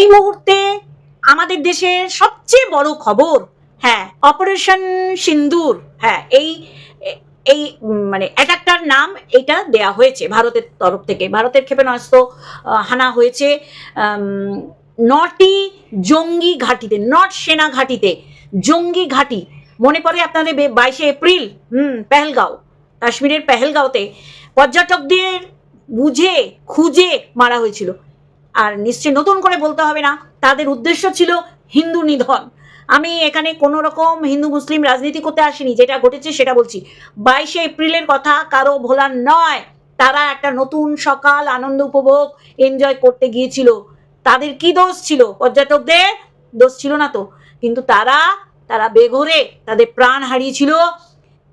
এই মুহূর্তে আমাদের দেশের সবচেয়ে বড় খবর হ্যাঁ অপারেশন সিন্দুর হ্যাঁ এই এই মানে অ্যাটাকটার নাম এটা দেয়া হয়েছে ভারতের তরফ থেকে। ভারতের ক্ষেপণাস্ত্র হানা হয়েছে নটি জঙ্গি ঘাঁটিতে, নট সেনা ঘাঁটিতে, জঙ্গি ঘাঁটি। মনে পড়ে আপনাদের বাইশে এপ্রিল, হুম, পেহেলগাঁও, কাশ্মীরের পেহেলগাঁওতে পর্যটকদের বুঝে, খুঁজে মারা হয়েছিল। আর নিশ্চয়ই নতুন করে বলতে হবে না, তাদের উদ্দেশ্য ছিল হিন্দু নিধন। আমি এখানে কোনো রকম হিন্দু মুসলিম রাজনীতি করতে আসিনি, যেটা ঘটেছে সেটা বলছি। বাইশে এপ্রিলের কথা কারও ভোলার নয়, তারা একটা নতুন সকাল, আনন্দ উপভোগ এনজয় করতে গিয়েছিল। তাদের কি দোষ ছিল? পর্যটকদের দোষ ছিল না তো। কিন্তু তারা তারা বেঘরে তাদের প্রাণ হারিয়েছিল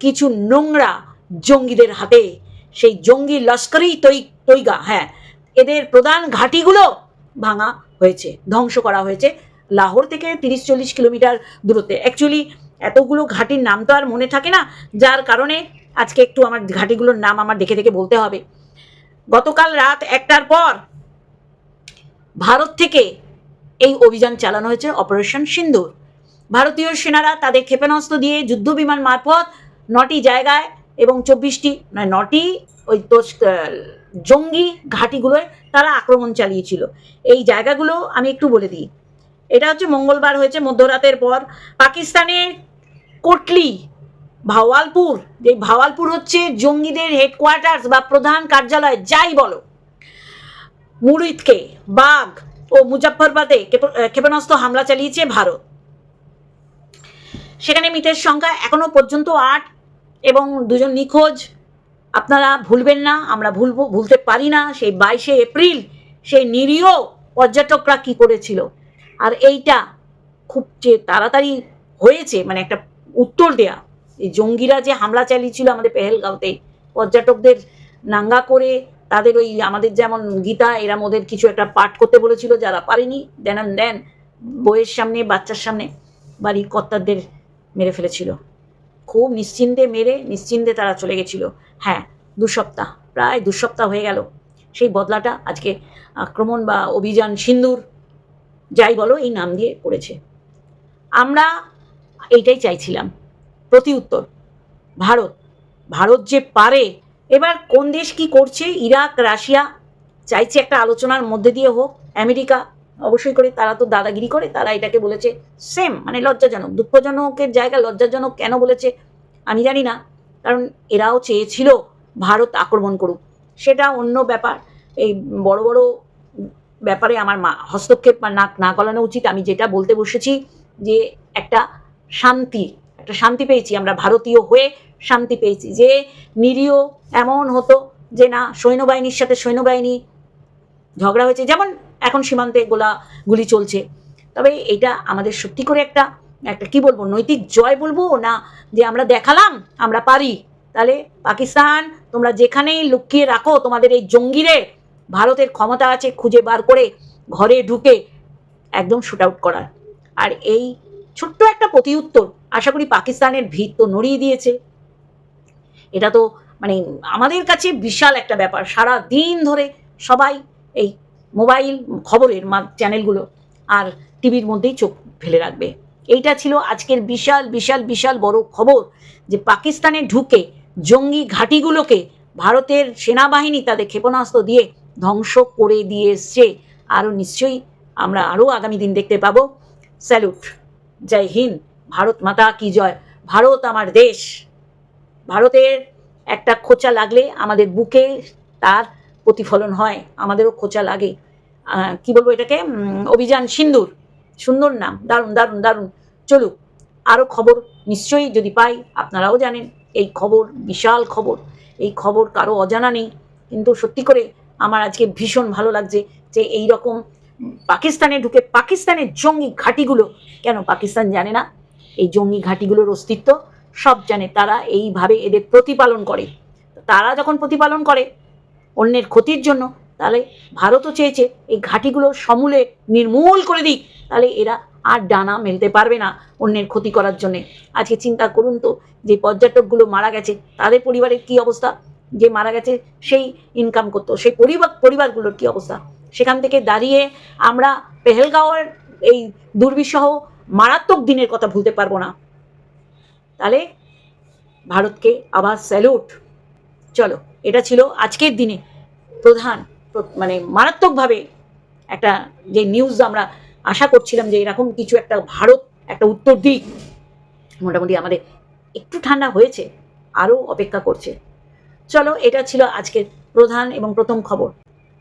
কিছু নোংরা জঙ্গিদের হাতে। সেই জঙ্গি লস্করই তৈ, তৈগা হ্যাঁ। এদের প্রধান ঘাঁটিগুলো ভাঙা হয়েছে, ধ্বংস করা হয়েছে। লাহোর থেকে তিরিশ চল্লিশ কিলোমিটার দূরত্বে। অ্যাকচুয়ালি এতগুলো ঘাটির নাম তো আর মনে থাকে না, যার কারণে আজকে একটু আমার ঘাটিগুলোর নাম আমার দেখে দেখে বলতে হবে। গতকাল রাত একটার পর ভারত থেকে এই অভিযান চালানো হয়েছে অপারেশন সিন্দুর। ভারতীয় সেনারা তাদের ক্ষেপণাস্ত্র দিয়ে যুদ্ধ বিমান মারফত নটি জায়গায় এবং চব্বিশটি নটি ওই তো জঙ্গি ঘাঁটিগুলোয় তারা আক্রমণ চালিয়েছিল। এই জায়গাগুলো আমি একটু বলে দিই। এটা হচ্ছে মঙ্গলবার হয়েছে, মধ্যরাতের পর। পাকিস্তানের কোটলি, ভাওয়ালপুর যে ভাওয়ালপুর হচ্ছে জঙ্গিদের হেডকোয়ার্টার্স বা প্রধান কার্যালয়, যাই বলো। মুরিদকে, বাঘ ও মুজাফরবাদে ক্ষেপ- ক্ষেপণাস্ত্র হামলা চালিয়েছে ভারত। সেখানে মৃতের সংখ্যা এখনও পর্যন্ত আট। এবং দুজন নিখোঁজ। আপনারা ভুলবেন না, আমরা ভুলব, ভুলতে পারি না। সেই বাইশে এপ্রিল সেই নিরীহ পর্যটকরা কি করেছিল? আর এইটা খুব যে তাড়াতাড়ি হয়েছে মানে একটা উত্তর দেয়া। এই জঙ্গিরা যে হামলা চালিয়েছিল আমাদের পেহেলগাঁওতে, পর্যটকদের নাঙ্গা করে, তাদের ওই আমাদের যেমন গীতা, এরা ওদের কিছু একটা পাঠ করতে বলেছিল যারা পারেনি, দেন দেন বইয়ের সামনে, বাচ্চার সামনে বাড়ির কর্তাদের মেরে ফেলেছিল। খুব নিশ্চিন্তে মেরে নিশ্চিন্তে তারা চলে গেছিল। হ্যাঁ দু সপ্তাহ, প্রায় দু সপ্তাহ হয়ে গেল। সেই বদলাটা আজকে আক্রমণ বা অভিযান সিন্দুর, যাই বলো এই নাম দিয়ে পড়েছে। আমরা এইটাই চাইছিলাম, প্রতি উত্তর, ভারত। ভারত যে পারে, এবার কোন দেশ কি করছে? ইরাক, রাশিয়া, চাইছে একটা আলোচনার মধ্যে দিয়ে হোক, আমেরিকা অবশ্যই করে, তারা তো দাদাগিরি করে, তারা এটাকে বলেছে সেম মানে লজ্জাজনক, দুঃখজনকের জায়গা লজ্জাজনক কেন বলেছে আমি জানি না। কারণ এরাও চেয়েছিল ভারত আক্রমণ করুক। সেটা অন্য ব্যাপার। এই বড় বড় ব্যাপারে আমার মা, হস্তক্ষেপ নাক না গলানো উচিত। আমি যেটা বলতে বসেছি যে একটা শান্তি একটা শান্তি পেয়েছি, আমরা ভারতীয় হয়ে শান্তি পেয়েছি। যে নিরীহ এমন হতো যে না, সৈন্যবাহিনীর সাথে সৈন্যবাহিনী ঝগড়া হয়েছে। যেমন এখন সীমান্তে গোলা গুলি চলছে। তবে এটা আমাদের সত্যি করে একটা একটা কি বলব, নৈতিক জয় বলব না যে আমরা দেখালাম, আমরা পারি। তাহলে পাকিস্তান, তোমরা যেখানেই লুকিয়ে রাখো, তোমাদের এই জঙ্গিরে ভারতের ক্ষমতা আছে খুঁজে বার করে ঘরে ঢুকে একদম শুট আউট করার। আর এই ছোট্ট একটা প্রতি উত্তর আশা করি পাকিস্তানের ভিত তো নড়িয়ে দিয়েছে। এটা তো মানে আমাদের কাছে বিশাল একটা ব্যাপার সারা দিন ধরে সবাই এই মোবাইল খবরের চ্যানেলগুলো আর টিভির মধ্যেই চোখ ফেলে রাখবে। এইটা ছিল আজকের বিশাল বিশাল বিশাল বড় খবর যে পাকিস্তানে ঢুকে জঙ্গি ঘাঁটিগুলোকে ভারতের সেনাবাহিনী তাদের ক্ষেপণাস্ত্র দিয়ে ধ্বংস করে দিয়ে এসছে। আরও নিশ্চয়ই আমরা আরও আগামী দিন দেখতে পাবো। স্যালুট। জয় হিন্দ। ভারত মাতা কি জয়? ভারত আমার দেশ। ভারতের একটা খোঁচা লাগলে আমাদের বুকে তার প্রতিফলন হয়, আমাদেরও খোঁচা লাগে। কি বলব এটাকে? অভিযান সিন্দুর। সুন্দর নাম, দারুণ দারুণ দারুণ। চলুক আরও খবর নিশ্চয়ই যদি পাই, আপনারাও জানেন, এই খবর বিশাল খবর। এই খবর কারও অজানা নেই। কিন্তু সত্যি করে আমার আজকে ভীষণ ভালো লাগছে যে এই রকম পাকিস্তানে ঢুকে পাকিস্তানের জঙ্গি ঘাঁটিগুলো, কেন পাকিস্তান জানে না? এই জঙ্গি ঘাঁটিগুলোর অস্তিত্ব সব জানে। তারা এইভাবে এদের প্রতিপালন করে। তারা যখন প্রতিপালন করে অন্যের ক্ষতির জন্য, তাহলে ভারতও চেয়েছে এই ঘাঁটিগুলো সমূলে নির্মূল করে দিক, তাহলে এরা আর ডানা মেলতে পারবে না অন্যের ক্ষতি করার জন্যে। আজকে চিন্তা করুন তো, যে পর্যটকগুলো মারা গেছে, তাদের পরিবারের কি অবস্থা? যে মারা গেছে, সেই ইনকাম করতো, সেই পরিবার, পরিবারগুলোর কি অবস্থা? সেখান থেকে দাঁড়িয়ে আমরা পেহেলগাঁওয়ের এই দুর্বিষহ, মারাত্মক দিনের কথা ভুলতে পারব না। তাহলে ভারতকে আবার স্যালুট চলো, এটা ছিল আজকের দিনে প্রধান, প্র- মানে মারাত্মকভাবে একটা যে নিউজ আমরা আশা করছিলাম যে এরকম কিছু একটা ভারত, একটা উত্তর দিক মোটামুটি আমাদের একটু ঠান্ডা হয়েছে, আরও অপেক্ষা করছে। চলো, এটা ছিল আজকের প্রধান এবং প্রথম খবর।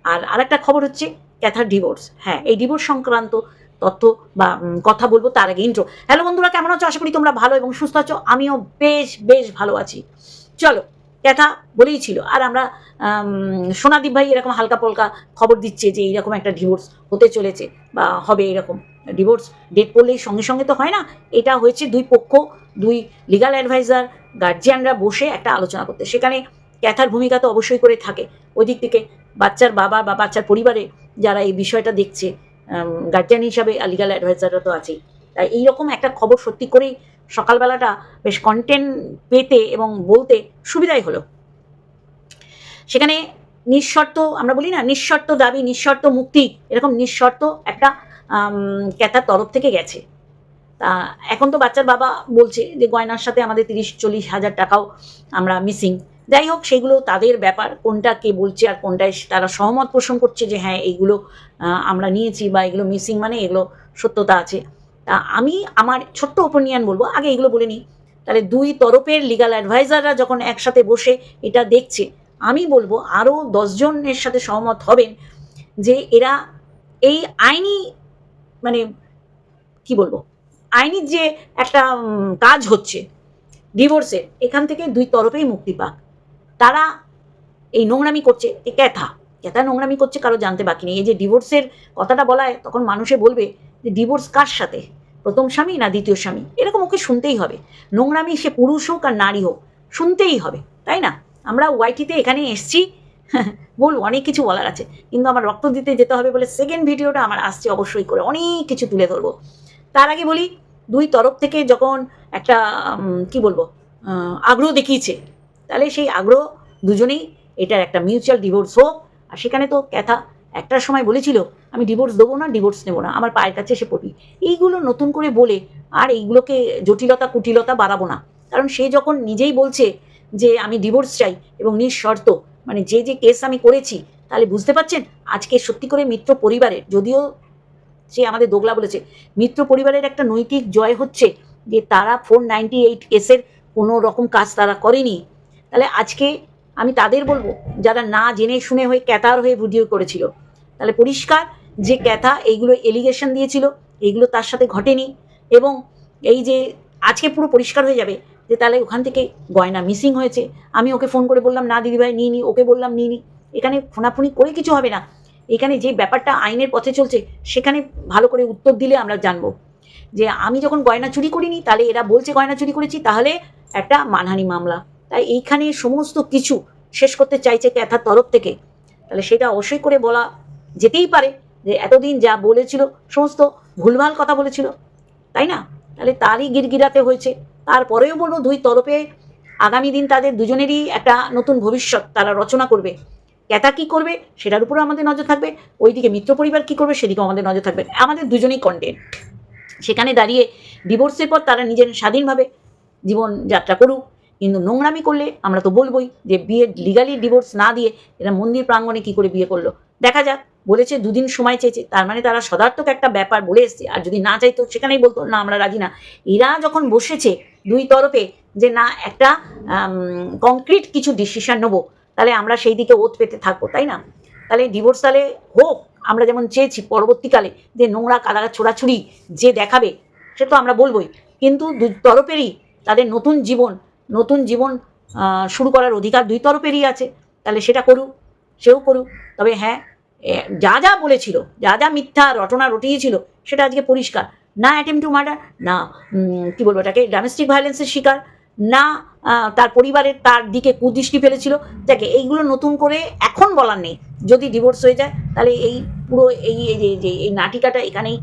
আর আরেকটা খবর হচ্ছে ক্যাথার ডিভোর্স হ্যাঁ এই ডিভোর্স সংক্রান্ত তথ্য বা কথা বলব তার আগে ইন্ট্রো হ্যালো বন্ধুরা, কেমন আছো? আশা করি তোমরা ভালো এবং সুস্থ আছো। আমিও বেশ বেশ ভালো আছি। চলো ক্যাথা বলেই ছিল। আর আমরা সোনাদীপ ভাই এরকম হালকা পলকা খবর দিচ্ছে যে এইরকম একটা ডিভোর্স হতে চলেছে বা হবে এরকম ডিভোর্স ডেট পড়লেই সঙ্গে সঙ্গে তো হয় না। এটা হয়েছে দুই পক্ষ, দুই লিগাল অ্যাডভাইজার গার্জিয়ানরা বসে একটা আলোচনা করতে। সেখানে ক্যাথার ভূমিকা তো অবশ্যই করে থাকে। ওই দিক থেকে বাচ্চার বাবা বা বাচ্চার পরিবারে যারা এই বিষয়টা দেখছে গার্জিয়ান হিসাবে লিগাল অ্যাডভাইজাররা তো আছেই। তাই এইরকম একটা খবর সত্যি করেই সকালবেলাটা বেশ কন্টেন্ট পেতে এবং বলতে সুবিধাই হলো। সেখানে নিঃশর্ত, আমরা বলি না নিঃশর্ত দাবি, নিঃশর্ত মুক্তি, এরকম নিঃশর্ত একটা ক্যাতার তরফ থেকে গেছে। তা এখন তো বাচ্চার বাবা বলছে যে গয়নার সাথে আমাদের তিরিশ, চল্লিশ হাজার টাকাও আমরা মিসিং যাই হোক, সেগুলো তাদের ব্যাপার, কোনটা কে বলছে আর কোনটায় তারা সহমত পোষণ করছে যে হ্যাঁ এইগুলো আমরা নিয়েছি বা এগুলো মিসিং মানে এগুলো সত্যতা আছে। আমি আমার ছোট্ট ওপিনিয়ন বলব, আগে এগুলো বলে নিই। তাহলে দুই তরফের লিগাল অ্যাডভাইজাররা যখন একসাথে বসে এটা দেখছে, আমি বলব আরও দশজনের সাথে সহমত হবেন যে এরা এই আইনি মানে কি বলব আইনি যে একটা কাজ হচ্ছে ডিভোর্সের এখান থেকে দুই তরফেই মুক্তি পাক। তারা এই নোংরামি করছে, এ ক্যাথা ক্যাথা নোংরামি করছে, কারও জানতে বাকি নেই। এই যে ডিভোর্সের কথাটা বলায়, তখন মানুষে বলবে যে ডিভোর্স কার সাথে? প্রথম স্বামী না দ্বিতীয় স্বামী? এরকম ওকে শুনতেই হবে। নোংরামি সে পুরুষ হোক আর নারী হোক, শুনতেই হবে, তাই না? আমরা ওয়াইটিতে এখানে এসছি। বল, অনেক কিছু বলার আছে। কিন্তু আমার রক্ত দিতে যেতে হবে বলে সেকেন্ড ভিডিওটা আমার আসছে অবশ্যই করে, অনেক কিছু তুলে ধরবো। তার আগে বলি, দুই তরফ থেকে যখন একটা কি বলব আগ্রহ দেখিয়েছে, তাহলে সেই আগ্রহ দুজনেই, এটার একটা মিউচুয়াল ডিভোর্স হোক আর সেখানে তো ক্যাথা একটার সময় বলেছিল, আমি ডিভোর্স দেবো না ডিভোর্স নেব না, আমার পায়ের কাছে এসে পড়বি এইগুলো নতুন করে বলে আর এইগুলোকে জটিলতা, কুটিলতা বাড়াবো না। কারণ সে যখন নিজেই বলছে যে, আমি ডিভোর্স চাই এবং নিঃশর্ত মানে যে যে কেস আমি করেছি, তাহলে বুঝতে পারছেন? আজকে সত্যি করে মিত্র পরিবারের, যদিও সে আমাদের দোগলা বলেছে, মিত্র পরিবারের একটা নৈতিক জয় হচ্ছে যে, তারা ফোর নাইনটি এইট কেসের কোনো রকম কাজ তারা করেনি। তাহলে আজকে আমি তাদের বলব, যারা না জেনে শুনে হয়ে ক্যাতার হয়ে ভিডিও করেছিল। তাহলে পরিষ্কার যে ক্যাথা এইগুলো এলিগেশন দিয়েছিল, এইগুলো তার সাথে ঘটেনি এবং এই যে আজকে পুরো পরিষ্কার হয়ে যাবে যে তাহলে ওখান থেকে গয়না মিসিং হয়েছে। আমি ওকে ফোন করে বললাম, না দিদিভাই, নিই নি ওকে বললাম, নিই নি এখানে ফোনাফুনি করে কিছু হবে না। এখানে যে ব্যাপারটা আইনের পথে চলছে, সেখানে ভালো করে উত্তর দিলে আমরা জানব। যে আমি যখন গয়না চুরি করিনি, তাহলে এরা বলছে গয়না চুরি করেছি, তাহলে একটা মানহানি মামলা। তাই এইখানে সমস্ত কিছু শেষ করতে চাইছে ক্যাথার তরফ থেকে। তাহলে সেটা অবশ্যই করে বলা যেতেই পারে যে এতদিন যা বলেছিল, সমস্ত ভুলভাল কথা বলেছিল, তাই না? তাহলে তারই গিরগিরাতে হয়েছে। তারপরেও বলব দুই তরফে আগামী দিন তাদের দুজনেরই একটা নতুন ভবিষ্যৎ তারা রচনা করবে। ক্যাথা কি করবে সেটার উপরও আমাদের নজর থাকবে, ওইদিকে মিত্র পরিবার কি করবে সেদিকেও আমাদের নজর থাকবে। আমাদের দুজনেই কন্টেন্ট সেখানে দাঁড়িয়ে ডিভোর্সের পর তারা নিজের স্বাধীনভাবে জীবন যাত্রা করুক। কিন্তু নোংরামি করলে আমরা তো বলবোই যে বিয়ে লিগালি ডিভোর্স না দিয়ে এরা মন্দির প্রাঙ্গণে কি করে বিয়ে করল। দেখা যাক, বলেছে দুদিন সময় চেয়েছে, তার মানে তারা সদার্থক একটা ব্যাপার বলে এসছে। আর যদি না চাইতো, সেখানেই বলতো, না, আমরা রাজি না। এরা যখন বসেছে দুই তরফে যে, না, একটা কংক্রিট কিছু ডিসিশন নেব, তাহলে আমরা সেই দিকে ওত পেতে থাকব। তাই না? তাহলে ডিভোর্স তাহলে হোক, আমরা যেমন চেয়েছি পরবর্তীকালে যে, নোংরা কাদা ছোড়াছুড়ি যে দেখাবে, সে তো আমরা বলবোই। কিন্তু দুই তরফেরই তাদের নতুন জীবন নতুন জীবন শুরু করার অধিকার দুই তরফেরই আছে। তাহলে সেটা করুক, সেও করুক। তবে হ্যাঁ যা যা বলেছিল, যা যা মিথ্যা রটনা রটিয়েছিল, সেটা আজকে পরিষ্কার। না অ্যাটেম্প টু মার্ডার না কি বলব এটাকে ডোমেস্টিক ভায়োলেন্সের শিকার, না তার পরিবারের তার দিকে কুদৃষ্টি ফেলেছিল। দেখে এইগুলো নতুন করে এখন বলার নেই। যদি ডিভোর্স হয়ে যায়, তাহলে এই পুরো এই এই যে- যে, এই নাটিকাটা এখানেই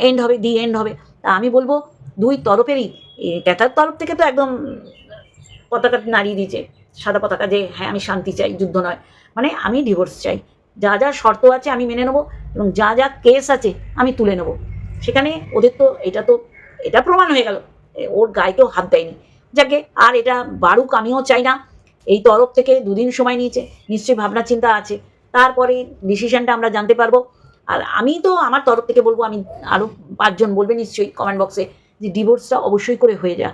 এন্ড হবে দি এন্ড হবে। তা আমি বলব, দুই তরফেরই ক্যাথার তরফ থেকে তো একদম পতাকা নাড়িয়ে দিয়েছে, সাদা পতাকা যে হ্যাঁ আমি শান্তি চাই, যুদ্ধ নয়। মানে আমি ডিভোর্স চাই। যা যা শর্ত আছে আমি মেনে নেব এবং যা যা কেস আছে আমি তুলে নেব। সেখানে ওদের তো এটা তো, এটা প্রমাণ হয়ে গেল। ওর গায়ে কেউ হাত দেয়নি। যাকে, আর এটা বাড়ুক আমিও চাই না। এই তরফ থেকে দুদিন সময় নিয়েছে, নিশ্চয়ই ভাবনা চিন্তা আছে। তারপরে ডিসিশনটা আমরা জানতে পারব। আর আমি তো আমার তরফ থেকে বলব, আমি আরও পাঁচজন বলবে নিশ্চয়ই কমেন্ট বক্সে যে ডিভোর্সটা অবশ্যই করে হয়ে যা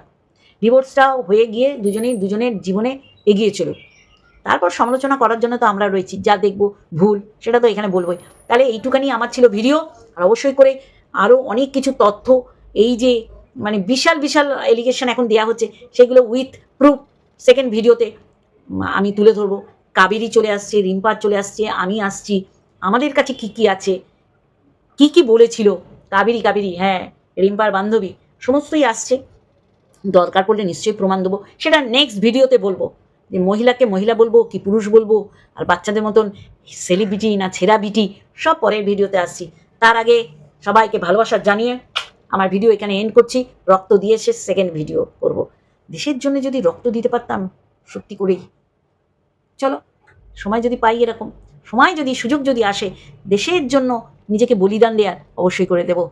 ডিভোর্সটা হয়ে গিয়ে দুজনেই দুজনের জীবনে এগিয়ে চলুক। তারপর সমালোচনা করার জন্য তো আমরা রয়েছি। যা দেখব, ভুল, সেটা তো এখানে বলবোই। তাহলে এইটুকানি আমার ছিল ভিডিও। আর অবশ্যই করে আরও অনেক কিছু তথ্য, এই যে মানে বিশাল বিশাল এলিগেশন এখন দেওয়া হচ্ছে, সেগুলো উইথ প্রুফ সেকেন্ড ভিডিওতে আমি তুলে ধরবো। কাবেরি চলে আসছে, রিম্পার চলে আসছে, আমি আসছি। আমাদের কাছে কি কি আছে? কি কি বলেছিল? কাবেরি কাবেরি হ্যাঁ রিম্পার বান্ধবী, সমস্তই আসছে। দরকার পড়লে নিশ্চয়ই প্রমাণ দেবো। সেটা নেক্সট ভিডিওতে বলব। যে মহিলাকে মহিলা বলব, কি পুরুষ বলব, আর বাচ্চাদের মতন সেলিব্রিটি না ছেঁড়া বিটি সব পরের ভিডিওতে আসছি। তার আগে সবাইকে ভালোবাসা জানিয়ে আমার ভিডিও এখানে এন্ড করছি। রক্ত দিয়ে সে সেকেন্ড ভিডিও করব। দেশের জন্য যদি রক্ত দিতে পারতাম, সত্যি করেই। চলো, সময় যদি পাই এরকম। সময় যদি, সুযোগ যদি আসে, দেশের জন্য নিজেকে বলিদান দেওয়ার অবশ্যই করে দেবো।